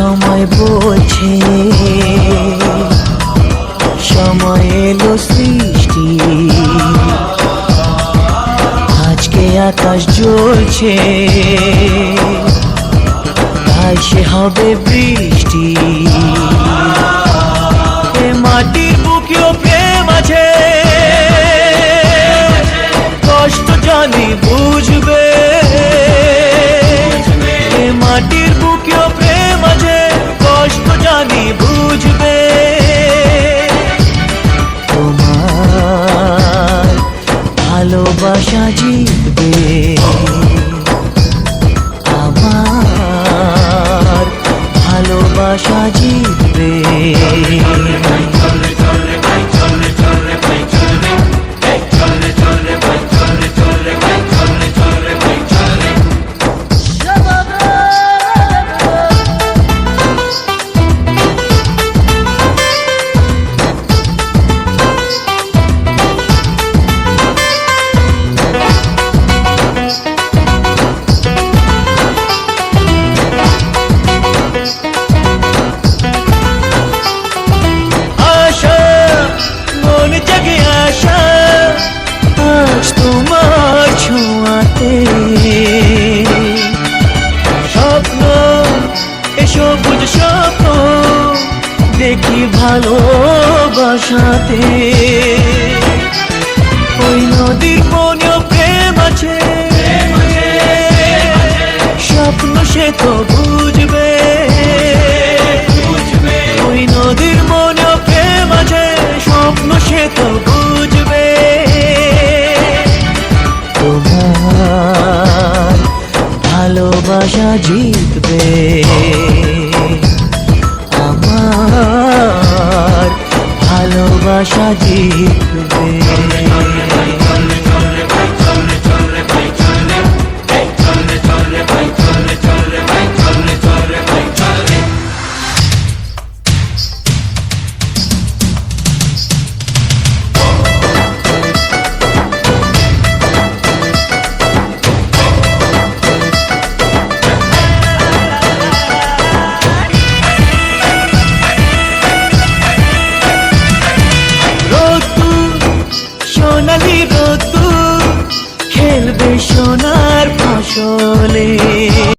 সময় বলছে সময় এলো সৃষ্টি। আজকে আকাশ জ্বলছে। তাই সে হবে বৃষ্টি। মাটির বুকেও প্রেম আছে। কষ্ট জানি বুঝবে। মাটির ভালোবাসা জিতবে। দেখি ভালোবাসাতে? ওই নদীর মনেও প্রেম আছে। স্বপ্ন সে তো বুঝবে। ওই নদীর মনেও প্রেম আছে, স্বপ্ন সে তো বুঝবে। তোমার ভালোবাসা জিতবে। জিতবে খেলবে সোনার ফসলে।